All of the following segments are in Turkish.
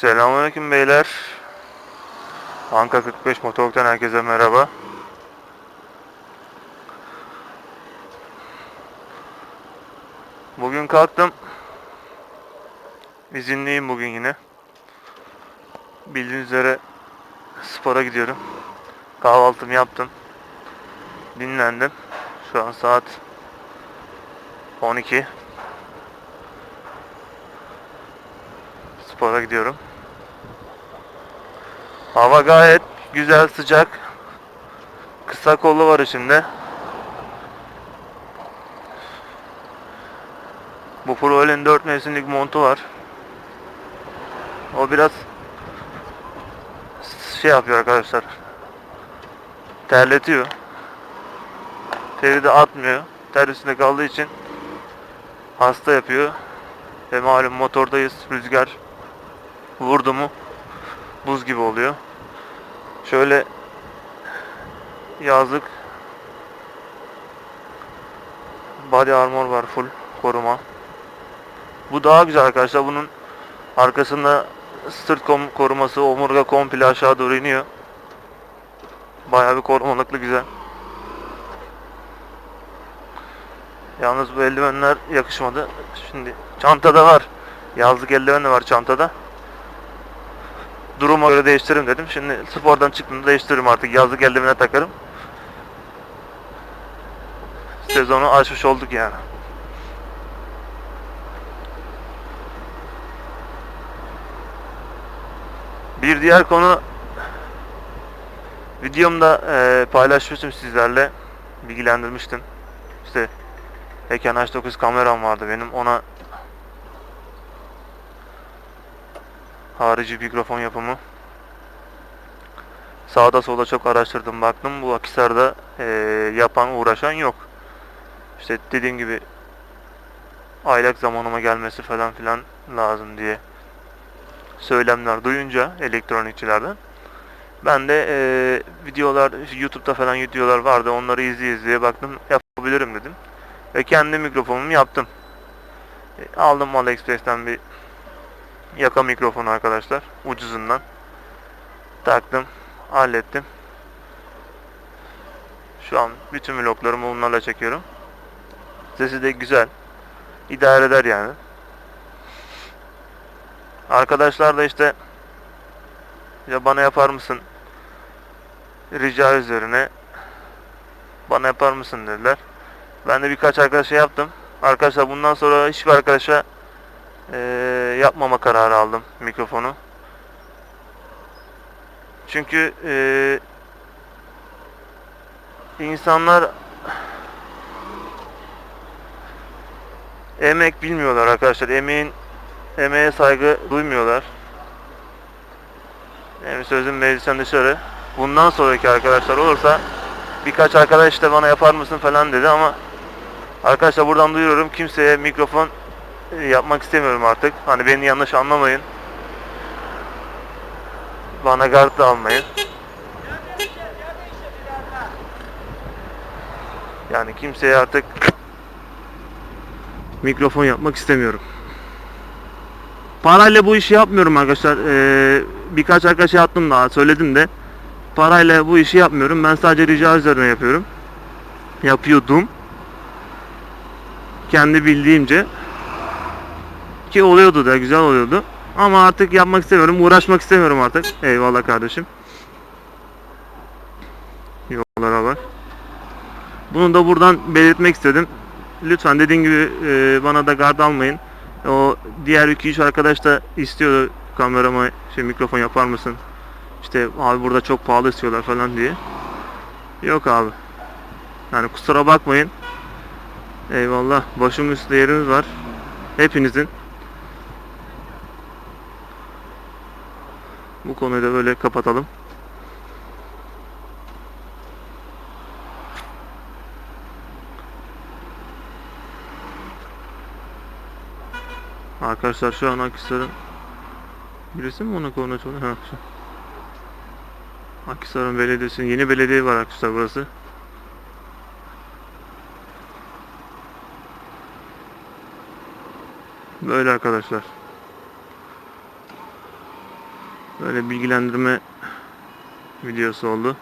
Selamünaleyküm beyler. Anka 45 Motorok'tan herkese merhaba. Bugün kalktım. İzinliyim bugün yine. Bildiğiniz üzere spora gidiyorum. Kahvaltımı yaptım. Dinlendim. Şu an saat 12. Spora gidiyorum. Hava gayet güzel sıcak. Kısa kollu var içinde. Bu Pro'nun 4 mevsimlik montu var. O biraz şey yapıyor arkadaşlar. Terletiyor. Teri de atmıyor. Ter üstünde kaldığı için hasta yapıyor. Ve malum motordayız. Rüzgar vurdu mu buz gibi oluyor. Şöyle yazlık body armor var full koruma. Bu daha güzel arkadaşlar. Bunun arkasında sırt koruması, omurga komple aşağı doğru iniyor. Bayağı bir korumalıklı güzel. Yalnız bu eldivenler yakışmadı. Şimdi çantada var. Yazlık eldiven de var çantada. Duruma göre değiştiririm dedim. Şimdi spordan çıktığımda değiştiririm artık. Yazlık eldivene takarım. Sezonu açmış olduk yani. Bir diğer konu videomda eee paylaşmıştım sizlerle. Bilgilendirmiştim. İşte Eken H9 kameram vardı benim. Ona harici mikrofon yapımı. Sağda solda çok araştırdım baktım. Bu Akisar'da eee, yapan uğraşan yok. İşte dediğim gibi aylak zamanıma gelmesi falan filan lazım diye söylemler duyunca elektronikçilerden ben de eee, videolar YouTube'da falan videolar vardı onları izleye izleye baktım yapabilirim dedim ve kendi mikrofonumu yaptım. E, aldım AliExpress'ten bir yaka mikrofonu arkadaşlar ucuzundan. Taktım hallettim. Şu an bütün vloglarımı bunlarla çekiyorum. Sesi de güzel idare eder yani. Arkadaşlar da işte ya bana yapar mısın rica üzerine bana yapar mısın dediler. Ben de birkaç arkadaşa yaptım. Arkadaşlar bundan sonra hiçbir arkadaşa eee, yapmama kararı aldım mikrofonu. Çünkü eee, insanlar emek bilmiyorlar arkadaşlar. Emeğin emeğe saygı duymuyorlar. Benim sözüm meclisten dışarı. Bundan sonraki arkadaşlar olursa birkaç arkadaş da bana yapar mısın falan dedi ama arkadaşlar buradan duyuruyorum kimseye mikrofon e, yapmak istemiyorum artık. Hani beni yanlış anlamayın. Bana gard da almayın. Yani kimseye artık mikrofon yapmak istemiyorum. Parayla bu işi yapmıyorum arkadaşlar. Ee, birkaç arkadaşa attım daha söyledim de. Parayla bu işi yapmıyorum. Ben sadece rica üzerine yapıyorum. Yapıyordum. Kendi bildiğimce ki oluyordu da güzel oluyordu. Ama artık yapmak istemiyorum, uğraşmak istemiyorum artık. Eyvallah kardeşim. Yollara var. Bunu da buradan belirtmek istedim. Lütfen dediğim gibi e, bana da gard almayın. O diğer 2-3 arkadaş da istiyordu kamerama şey mikrofon yapar mısın? İşte abi burada çok pahalı istiyorlar falan diye. Yok abi. Yani kusura bakmayın. Eyvallah. Başım üstü yeriniz var. Hepinizin. Bu konuyu da böyle kapatalım. Arkadaşlar şu an Akhisar'ın birisi mi korna çalıyor? Ha, şu. Akhisar'ın belediyesinin yeni belediye var arkadaşlar burası. Böyle arkadaşlar. Böyle bilgilendirme videosu oldu.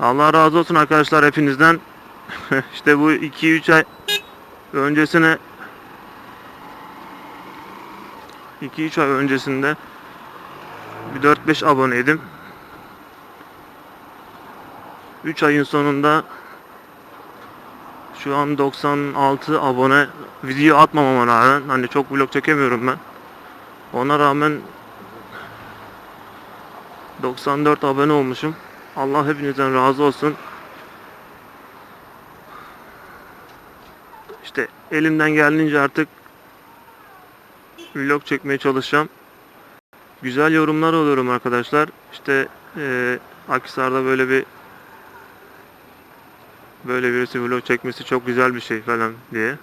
Allah razı olsun arkadaşlar hepinizden. işte bu 2-3 ay öncesine 2-3 ay öncesinde bir 4-5 aboneydim. 3 ayın sonunda şu an 96 abone video atmamama rağmen hani çok vlog çekemiyorum ben. Ona rağmen 94 abone olmuşum. Allah hepinizden razı olsun. İşte elimden geldiğince artık vlog çekmeye çalışacağım. Güzel yorumlar alıyorum arkadaşlar. İşte eee Akhisar'da böyle bir böyle birisi vlog çekmesi çok güzel bir şey falan diye.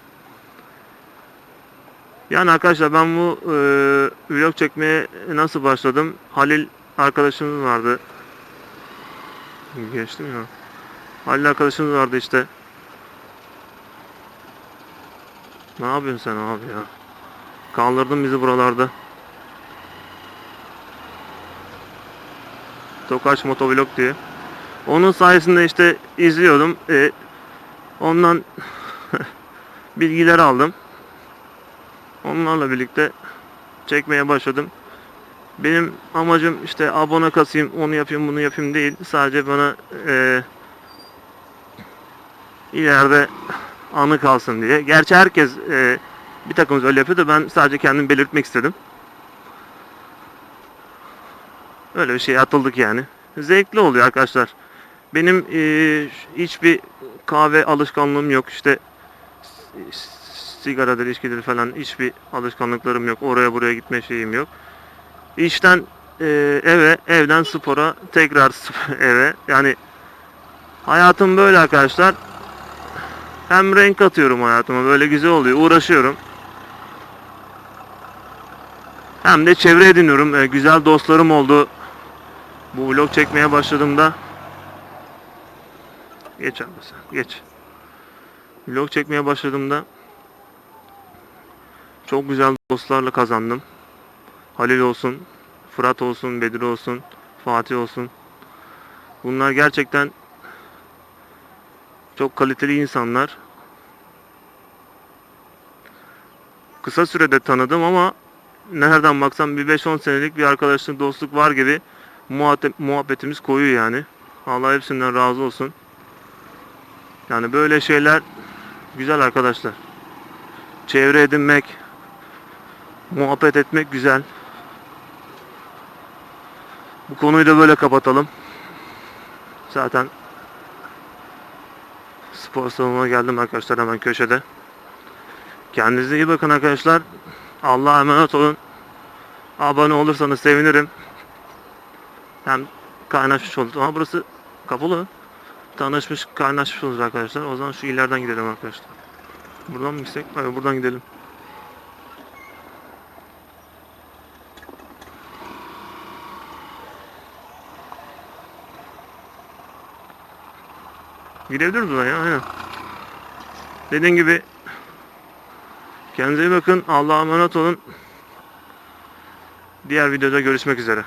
Yani arkadaşlar ben bu eee, vlog çekmeye nasıl başladım? Halil arkadaşımız vardı. Geçtim ya. Halil arkadaşımız vardı işte. Ne yapıyorsun sen abi ya? Kaldırdın bizi buralarda. Tokaç Motovlog diye. Onun sayesinde işte izliyordum. E, ondan bilgiler aldım. Onlarla birlikte çekmeye başladım. Benim amacım işte abone kasayım, onu yapayım, bunu yapayım değil. Sadece bana e, ileride anı kalsın diye. Gerçi herkes e, bir takımız öyle yapıyor da ben sadece kendimi belirtmek istedim. Öyle bir şeye atıldık yani. Zevkli oluyor arkadaşlar. Benim e, hiçbir kahve alışkanlığım yok. İşte sigaradır, içkidir falan hiçbir alışkanlıklarım yok. Oraya buraya gitme şeyim yok. İşten e, eve, evden spora, tekrar eve. Yani hayatım böyle arkadaşlar. Hem renk atıyorum hayatıma. Böyle güzel oluyor. Uğraşıyorum. Hem de çevre ediniyorum. E, güzel dostlarım oldu. Bu vlog çekmeye başladığımda Geç abi sen. Geç. Vlog çekmeye başladığımda çok güzel dostlarla kazandım. Halil olsun, Fırat olsun, Bedir olsun, Fatih olsun. Bunlar gerçekten çok kaliteli insanlar. Kısa sürede tanıdım ama nereden baksam bir 5-10 senelik bir arkadaşlık, dostluk var gibi muhabbet, muhabbetimiz koyu yani. Allah hepsinden razı olsun. Yani böyle şeyler güzel arkadaşlar. Çevre edinmek, muhabbet etmek güzel. Bu konuyu da böyle kapatalım. Zaten spor salonuna geldim arkadaşlar hemen köşede. Kendinize iyi bakın arkadaşlar. Allah'a emanet olun. Abone olursanız sevinirim. Hem kaynaşmış olur. Ama burası kapalı. Tanışmış, kaynaşmış arkadaşlar. O zaman şu ileriden gidelim arkadaşlar. Buradan mı gitsek? Evet buradan gidelim. Gidebiliriz buradan ya aynen. Dediğim gibi kendinize iyi bakın. Allah'a emanet olun. Diğer videoda görüşmek üzere.